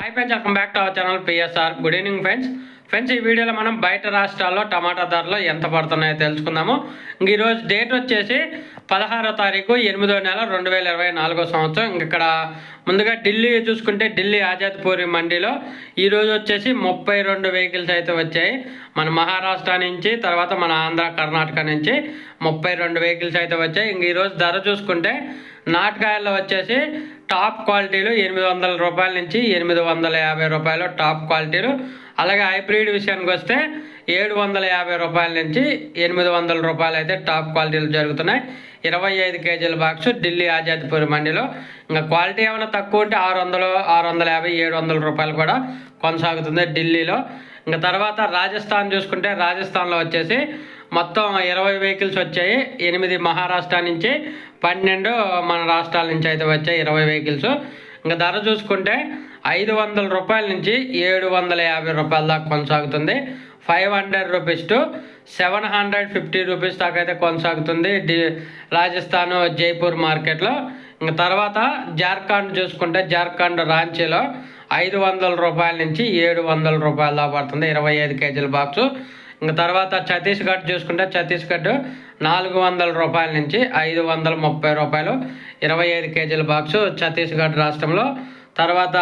Hi friends, welcome back to our channel PSR. Good evening friends. Friends ఈ వీడియోలో మనం బయట రాష్ట్రాల్లో టమాటా ధరలు ఎంత పడుతున్నాయో తెలుసుకుందాము. ఇంక ఈరోజు డేట్ వచ్చేసి పదహారో తారీఖు ఎనిమిదో నెల రెండు వేల ఇరవై నాలుగో సంవత్సరం. ఇంక ఇక్కడ ముందుగా ఢిల్లీ చూసుకుంటే ఢిల్లీ ఆజాద్పూరి మండీలో ఈరోజు వచ్చేసి ముప్పై రెండు వెహికల్స్ అయితే వచ్చాయి. మన మహారాష్ట్ర నుంచి తర్వాత మన ఆంధ్ర కర్ణాటక నుంచి ముప్పై రెండు వెహికల్స్ అయితే వచ్చాయి. ఇంక ఈరోజు ధర చూసుకుంటే నాటకాయల్లో వచ్చేసి టాప్ క్వాలిటీలు ఎనిమిది వందల రూపాయల నుంచి ఎనిమిది వందల యాభై రూపాయలు టాప్ క్వాలిటీలు. అలాగే హైబ్రిడ్ విషయానికి వస్తే ఏడు వందల యాభై రూపాయల నుంచి ఎనిమిది వందల రూపాయలు అయితే టాప్ క్వాలిటీలు జరుగుతున్నాయి. ఇరవై ఐదు కేజీల బాక్స్ ఢిల్లీ ఆజాద్పూర్ మండిలో. ఇంకా క్వాలిటీ ఏమైనా తక్కువ ఉంటే ఆరు వందలు ఆరు వందల యాభై ఏడు వందల రూపాయలు కూడా కొనసాగుతుంది ఢిల్లీలో. ఇంకా తర్వాత రాజస్థాన్ చూసుకుంటే రాజస్థాన్లో వచ్చేసి మొత్తం ఇరవై వెహికల్స్ వచ్చాయి. ఎనిమిది మహారాష్ట్ర నుంచి పన్నెండు మన రాష్ట్రాల నుంచి అయితే వచ్చాయి ఇరవై వెహికల్స్ ఇంకా ధర చూసుకుంటే ఐదు వందల రూపాయల నుంచి ఏడు వందల యాభై రూపాయల దాకా కొనసాగుతుంది. Five hundred rupees to seven hundred fifty rupees దాకా అయితే కొనసాగుతుంది డి రాజస్థాన్ జైపూర్ మార్కెట్లో. ఇంకా తర్వాత జార్ఖండ్ చూసుకుంటే జార్ఖండ్ రాంచీలో ఐదు వందల రూపాయల నుంచి ఏడు వందల రూపాయల దాకా పడుతుంది. ఇరవై ఐదు కేజీల బాక్సు. ఇంకా తర్వాత ఛత్తీస్గఢ్ చూసుకుంటే ఛత్తీస్గఢ్ నాలుగు వందల రూపాయల నుంచి ఐదు వందల ముప్పై రూపాయలు ఇరవై ఐదు కేజీల బాక్సు ఛత్తీస్గఢ్ రాష్ట్రంలో. తర్వాత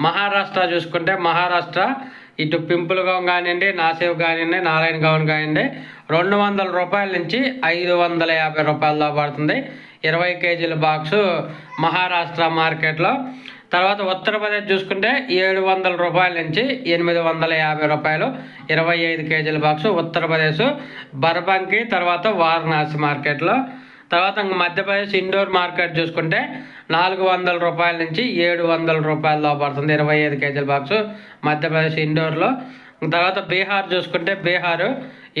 మహారాష్ట్ర చూసుకుంటే మహారాష్ట్ర ఇటు పింపుల్ గౌన్ కానివ్వండి నాసేవ్ కానివ్వండి నారాయణ గౌన్ కానివ్వండి రెండు వందల రూపాయల నుంచి ఐదు వందల యాభై రూపాయల పడుతుంది. ఇరవై కేజీల బాక్సు మహారాష్ట్ర మార్కెట్లో. తర్వాత ఉత్తరప్రదేశ్ చూసుకుంటే ఏడు వందల రూపాయల నుంచి ఎనిమిది వందల యాభై రూపాయలు ఇరవై ఐదు కేజీల బాక్సు ఉత్తరప్రదేశ్ బర్బంకి తర్వాత వారణాసి మార్కెట్లో. తర్వాత ఇంక మధ్యప్రదేశ్ ఇండోర్ మార్కెట్ చూసుకుంటే నాలుగు వందల రూపాయల నుంచి ఏడు వందల రూపాయల్లో పడుతుంది. ఇరవై ఐదు కేజీల బాక్సు మధ్యప్రదేశ్ ఇండోర్లో. తర్వాత బీహార్ చూసుకుంటే బీహార్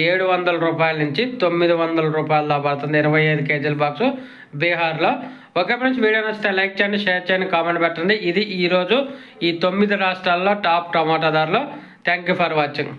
ఏడు వందల రూపాయల నుంచి తొమ్మిది వందల రూపాయల్లో పడుతుంది. ఇరవై ఐదు కేజీల బాక్సు బీహార్లో. ఓకే ఫ్రెండ్స్ వీడియో నచ్చితే లైక్ చేయండి షేర్ చేయండి కామెంట్ పెట్టండి. ఇది ఈరోజు ఈ తొమ్మిది రాష్ట్రాల్లో టాప్ టమాటా ధరలు. Thank you for watching.